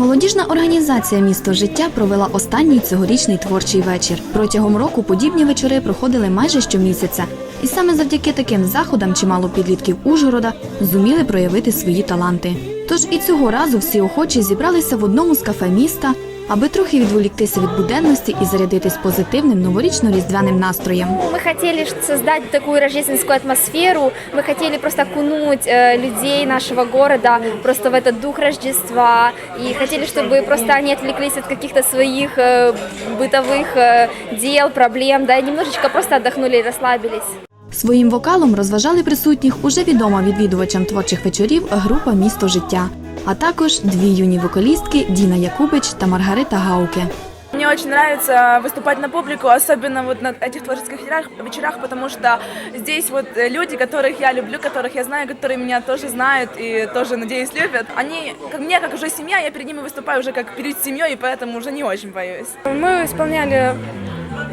Молодіжна організація Місто життя провела останній цьогорічний творчий вечір. Протягом року подібні вечори проходили майже щомісяця. І саме завдяки таким заходам чимало підлітків Ужгорода зуміли проявити свої таланти. Тож і цього разу всі охочі зібралися в одному з кафе міста, аби трохи відволіктися від буденності і зарядитись позитивним новорічно-різдвяним настроєм. Мы хотели ш- создать такую рождественскую атмосферу, мы хотели просто окунуть э, людей нашего города просто в этот дух Рождества и хотели, чтобы просто они отвлеклись от каких-то своих э, бытовых э, дел, проблем, да, и немножечко просто отдохнули и расслабились. Своїм вокалом розважали присутніх уже відома відвідувачам творчих вечорів група Місто життя, а також дві юні вокалістки Діна Якубич та Маргарита Гауке. Мне очень нравится выступать на публику, особенно вот на этих творческих вечерах, вечерах, потому что здесь вот э, люди, которых я люблю, которых я знаю, которые меня тоже знают и тоже, надеюсь, любят. Они, как мне, как уже семья, я перед ними выступаю уже как перед семьей, и поэтому уже не очень боюсь. Мы исполняли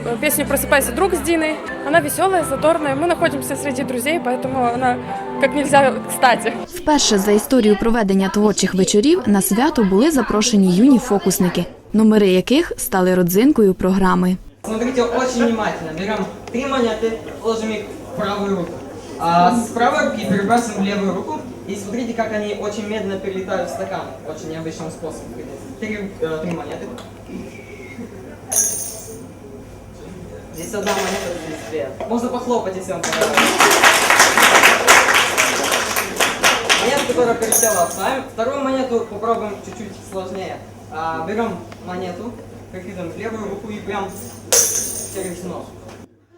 э, песню «Просыпайся, друг» с Диной. Она веселая, задорная. Мы находимся среди друзей, поэтому она как нельзя кстати. Вперше за історію проведення творчих вечорів на свято були запрошені юні фокусники, номери яких стали родзинкою програми. Смотрите очень внимательно. Берем три монеты, ложим их в правую руку. А с правой руки перебрасываем в левую руку. И смотрите, как они очень медленно перелетают в стакан. Очень необычным способом. Три, э, три монеты. Здесь одна монета, здесь две. Можно похлопать, если вам понравилось. С вами. Вторую монету попробуем чуть-чуть сложнее. А, берем монету, прикидываем в левую руку и прям через нос.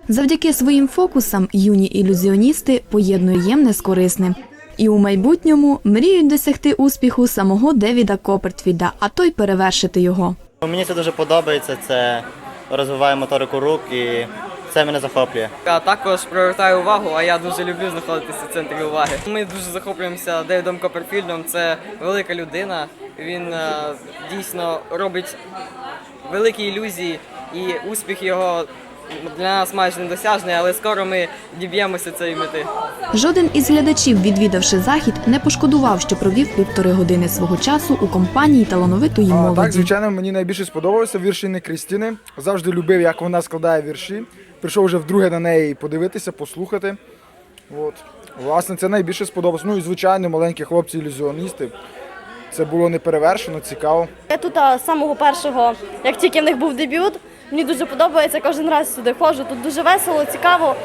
Завдяки своїм фокусам юні ілюзіоністи поєднують ємне з корисним. І у майбутньому мріють досягти успіху самого Девіда Копертфіда, а то й перевершити його. Мені це дуже подобається, це розвиває моторику рук і це мене захоплює. Я також привертаю увагу, а я дуже люблю знаходитися в центрі уваги. Ми дуже захоплюємося Девідом Копперфільдом. Це велика людина. Він е, дійсно робить великі ілюзії, і успіх його для нас майже недосяжний, але скоро ми діб'ємося цієї мети. Жоден із глядачів, відвідавши захід, не пошкодував, що провів півтори години свого часу у компанії талановитої А, Так, звичайно, мені найбільше сподобалося віршини Крістіни. Завжди любив, як вона складає вірші. Прийшов вже вдруге на неї подивитися, послухати. От. Власне, це найбільше сподобалося. Ну і звичайно, маленькі хлопці-ілюзіоністи. Це було неперевершено, цікаво. Я тут а, з самого першого, як тільки в них був дебют, мені дуже подобається. Кожен раз сюди ходжу. Тут дуже весело, цікаво,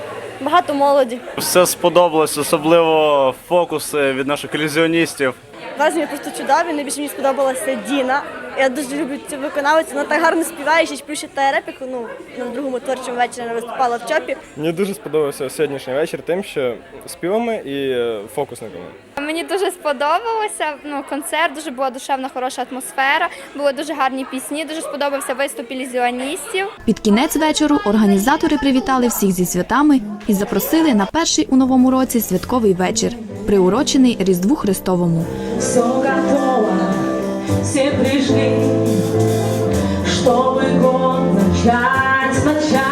багато молоді. Все сподобалось, особливо фокуси від наших ілюзіоністів. Враження просто чудові. Найбільше мені сподобалася Діна. Я дуже люблю цю виконавицю. Вона так гарно співає, ще й плюс ще та репіку. Ну на другому творчому вечорі вона виступала в чопі. Мені дуже сподобався сьогоднішній вечір тим, що співами і фокусниками. Мені дуже сподобалося. Ну, концерт, дуже була душевна, хороша атмосфера, були дуже гарні пісні, дуже сподобався виступ ілюзіоністів. Під кінець вечору організатори привітали всіх зі святами і запросили на перший у новому році святковий вечір, приурочений Різдву Христовому все пришли, чтобы год начать начать.